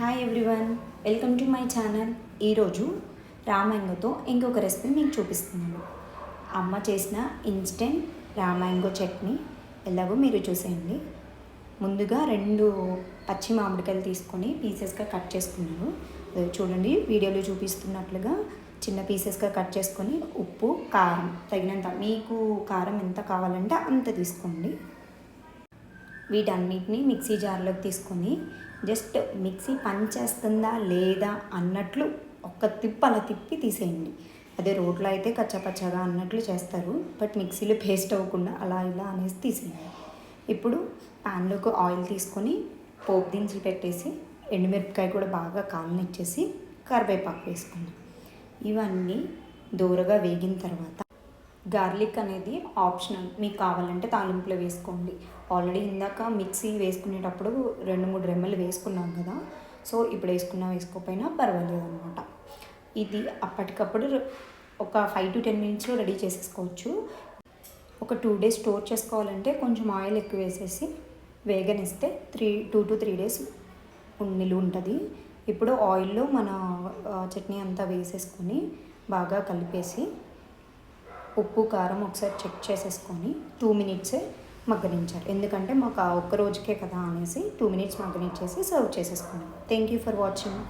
Hi everyone welcome to my channel ఈరోజు రామాంగోతో ఇంకొక రెసిపీ మీకు చూపిస్తున్నాను. అమ్మ చేసిన ఇన్స్టెంట్ రామాంగో చట్నీ ఎలాగో మీరు చూసేయండి. ముందుగా రెండు పచ్చి మామిడికాయలు తీసుకొని పీసెస్గా కట్ చేసుకున్నాను. చూడండి వీడియోలో చూపిస్తున్నట్లుగా చిన్న పీసెస్గా కట్ చేసుకొని ఉప్పు కారం తగినంత మీకు కారం ఎంత కావాలంటే అంత తీసుకోండి. వీటన్నిటిని మిక్సీ జార్లోకి తీసుకొని జస్ట్ మిక్సీ పని చేస్తుందా లేదా అన్నట్లు ఒక్క తిప్పు అలా తిప్పి తీసేయండి. అదే రోట్లో అయితే కచ్చపచ్చగా అన్నట్లు చేస్తారు. బట్ మిక్సీలో పేస్ట్ అవ్వకుండా అలా ఇలా అనేసి తీసేయండి. ఇప్పుడు ప్యాన్లోకి ఆయిల్ తీసుకొని పోపు దినుసులు పెట్టేసి ఎండుమిరపకాయ కూడా బాగా కాలనిచ్చేసి కరివేపాకు వేసుకున్నాం ఇవన్నీ దూరగా వేగిన తర్వాత గార్లిక్ అనేది ఆప్షనల్. మీకు కావాలంటే తాలింపులో వేసుకోండి. ఆల్రెడీ ఇందాక మిక్సీ వేసుకునేటప్పుడు రెండు మూడు రెమ్మలు వేసుకున్నాం కదా. సో ఇప్పుడు వేసుకున్నా వేసుకోకపోయినా పర్వాలేదు అనమాట ఇది అప్పటికప్పుడు ఒక ఫైవ్ టు టెన్ మినిట్స్లో రెడీ చేసేసుకోవచ్చు. ఒక టూ డేస్ స్టోర్ చేసుకోవాలంటే కొంచెం ఆయిల్ ఎక్కువ వేసేసి వేగనిస్తే three two to three days నిలువ ఉంటుంది. ఇప్పుడు ఆయిల్లో మన చట్నీ అంతా వేసేసుకొని బాగా కలిపేసి ఉప్పు కారం ఒకసారి చెక్ చేసేసుకొని టూ మినిట్సే మగ్గనించారు ఎందుకంటే మాకు ఆ ఒక్క రోజుకే కదా అనేసి టూ మినిట్స్ మగ్గనిచ్చేసి సర్వ్ చేసేసుకున్నాం. Thank you for watching